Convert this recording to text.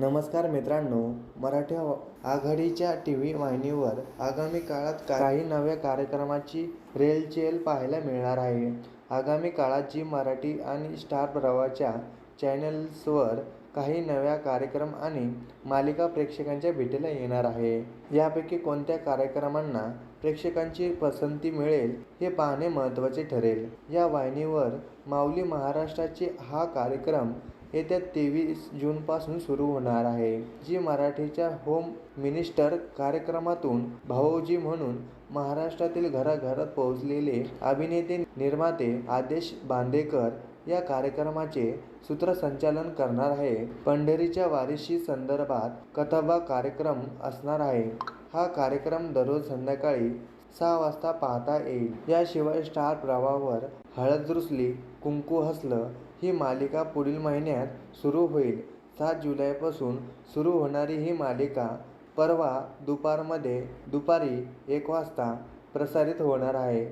नमस्कार मित्रांनो मराठी आघाडीच्या टी व्ही वाहिनीवर आगामी काळात काही नव्या कार्यक्रमाची रेलचेल पाहायला मिळणार आहे. आगामी काळात जी मराठी आणि स्टार प्रवाहाच्या चॅनल्सवर काही नव्या कार्यक्रम आणि मालिका प्रेक्षकांच्या भेटीला येणार आहे. यापैकी कोणत्या कार्यक्रमांना प्रेक्षकांची पसंती मिळेल हे पाहणे महत्त्वाचे ठरेल. या वाहिनीवर माऊली महाराष्ट्राचे हा कार्यक्रम येत्या तेवीस जूनपासून सुरू होणार आहे. जी मराठीच्या होम मिनिस्टर कार्यक्रमातून भाऊजी म्हणून महाराष्ट्रातील घराघरात पोहोचलेले अभिनेते निर्माते आदेश बांदेकर या कार्यक्रमाचे सूत्रसंचालन करणार आहे. पंढरीच्या वारीशी संदर्भात कथाबा कार्यक्रम असणार आहे. हा कार्यक्रम दररोज संध्याकाळी सहा वाजता पाहता येईल. याशिवाय स्टार प्रवाहावर हळद रुसली कुंकू हसलं ही मालिका पुढील महिन्यात सुरू होईल. सात जुलैपासून सुरू होणारी ही मालिका परवा दुपारमध्ये दुपारी एक वाजता प्रसारित होणार आहे.